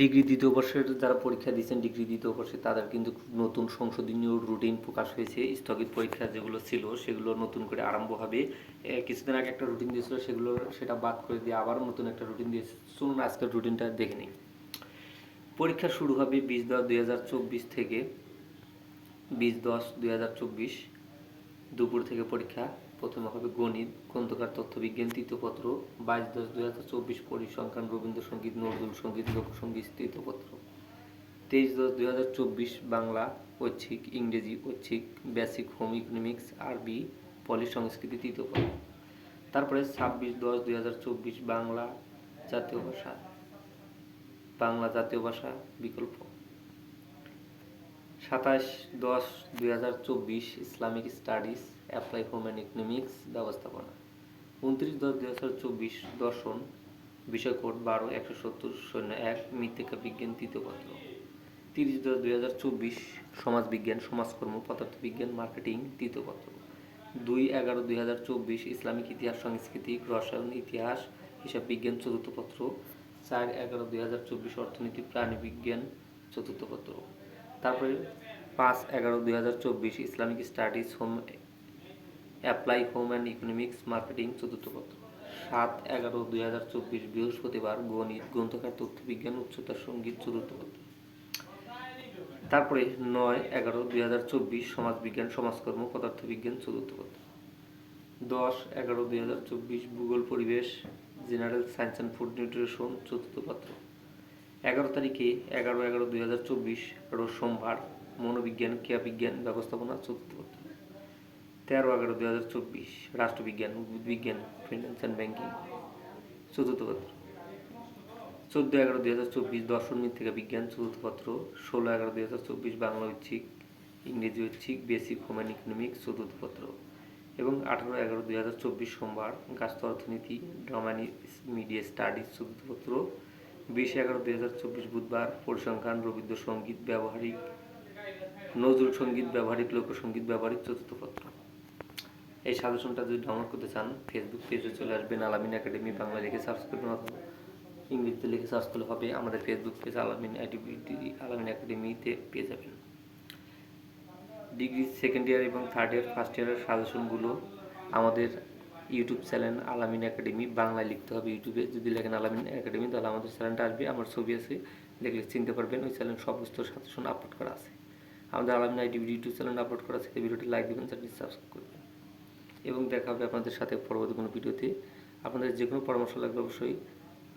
Degree দ্বিতীয় বর্ষের যারা পরীক্ষা দিয়েছেন ডিগ্রি দ্বিতীয় বর্ষে তাদের কিন্তু নতুন সংশোধনীয় রুটিন প্রকাশ হয়েছে, স্থগিত পরীক্ষা যেগুলো ছিল সেগুলো নতুন করে আরম্ভ হবে। কিছুদিন আগে একটা রুটিন দিয়েছিল, সেগুলো, সেটা বাদ করে দিয়ে আবারও নতুন একটা রুটিন দিয়েছে। শুনুন আজকের রুটিনটা দেখে নিই। পরীক্ষা শুরু হবে বিশ দশ দুই থেকে। বিশ দশ দুই দুপুর থেকে পরীক্ষা। প্রথমে হবে গণিত, গ্রন্থকার, তথ্যবিজ্ঞান, তৃতীয় পত্র, বাইশ দশ দুই হাজার চব্বিশ পরিসংখ্যান রবীন্দ্রসঙ্গীত নজরুল সংগীত, লোকসঙ্গীত তৃতীয় পত্র। তেইশ দশ দুই হাজার চব্বিশ বাংলা, ঐচ্ছিক ইংরেজি, ঐচ্ছিক, বেসিক হোম ইকোনমিক্স, আরবি পলি সংস্কৃতি, তৃতীয় পত্র। তারপরে ছাব্বিশ দশ দুই হাজার চব্বিশ বাংলা জাতীয় ভাষা। বাংলা জাতীয় ভাষা বিকল্প। সাতাশ দশ দুই হাজার চব্বিশ Islamic studies, apply home and economics ব্যবস্থাপনা। উনত্রিশ দশ দুই হাজার চব্বিশ দর্শন বিষয় কোড বারো, একশো সত্তর শূন্য এক, মৃত্তিকা বিজ্ঞান তৃতীয় পত্র। তিরিশ দশ দুই হাজার চব্বিশ সমাজবিজ্ঞান, সমাজকর্ম, পদার্থবিজ্ঞান, মার্কেটিং তৃতীয় পত্র। দুই এগারো দুই হাজার চব্বিশ ইসলামিক ইতিহাস সংস্কৃতি রসায়ন, ইতিহাস, হিসাব বিজ্ঞান চতুর্থ পত্র। চার এগারো দুই হাজার চব্বিশ অর্থনীতি, প্রাণী বিজ্ঞান চতুর্থ পত্র। তারপরে পাঁচ এগারো দুই হাজার Islamic studies, home, apply home and economics marketing, চতুর্থ পত্র সাত এগারো দুই হাজার চব্বিশ বৃহস্পতিবার গণিত গ্রন্থকার তথ্যবিজ্ঞান উচ্চতর সংগীত, চতুর্থ পত্র তারপরে নয় এগারো দুই হাজার চব্বিশ সমাজবিজ্ঞান, সমাজকর্ম, পদার্থবিজ্ঞান, চতুর্থ পত্র দশ এগারো দুই হাজার চব্বিশ ভূগোল, পরিবেশ, general science and food nutrition, চতুর্থ পত্র। এগারো তারিখে এগারো এগারো দুই হাজার চব্বিশ রোজ সোমবার মনোবিজ্ঞান, ক্রিয়াবিজ্ঞান ব্যবস্থাপনা চতুর্থ তেরো এগারো দুই হাজার চব্বিশ রাষ্ট্রবিজ্ঞান উদ্ভিদ বিজ্ঞান ফিনান্স অ্যান্ড ব্যাংকিং চতুর্থ পত্র। চোদ্দ এগারো দুই হাজার চব্বিশ দর্শন মৃত্তিকা বিজ্ঞান চতুর্থ পত্র। ষোলো এগারো দুই হাজার চব্বিশ বাংলা ঐচ্ছিক, ইংরেজি ঐচ্ছিক বেসিক হোমেন ইকোনমিক্স চতুর্থ পত্র। এবং আঠারো এগারো দুই হাজার চব্বিশ সোমবার গাছ অর্থনীতি ড্রামানি মিডিয়া স্টাডিজ চতুর্থ পত্র। বিশ এগারো দুই হাজার চব্বিশ বুধবার পরিসংখ্যান রবীন্দ্র সংগীত ব্যবহারিক, নজরুল সংগীত ব্যবহারিক, লোকসঙ্গীত ব্যবহারিক চতুর্থ পত্র। এই সাজেশনটা যদি ডাউনলোড করতে চান ফেসবুক পেজে চলে আসবেন, আলামিন একাডেমি, বাংলা লিখে সার্চ করবেন অথবা ইংরেজিতে লিখে সার্চ করলে হবে, আমাদের ফেসবুক পেজ আলামিন আলামিন একাডেমিতে পেয়ে যাবেন। ডিগ্রি সেকেন্ড ইয়ার এবং থার্ড ইয়ার ফার্স্ট ইয়ারের সাজেশনগুলো আমাদের ইউটিউব চ্যানেল আলামিন একাডেমি বাংলায় লিখতে হবে ইউটিউবে যদি লেখেন আলামিন একাডেমি তাহলে আমাদের চ্যানেলটা আসবে, আমার ছবি আছে। দেখলে চিনতে পারবেন, ওই চ্যানেল সমস্ত সাজেশন আপলোড করা আছে। আমাদের আলামিন আইডিবি ইউটিউব চ্যানেল আপলোড করা আছে ভিডিওটি লাইক দেবেন চ্যানেলটি সাবস্ক্রাইব করবেন। এবং দেখা হবে আপনাদের সাথে পরবর্তী কোনো ভিডিওতে। আপনাদের যে কোনো পরামর্শ লাগলে অবশ্যই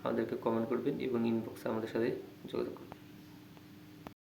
আমাদেরকে কমেন্ট করবেন এবং ইনবক্সে আমাদের সাথে যোগাযোগ করবেন।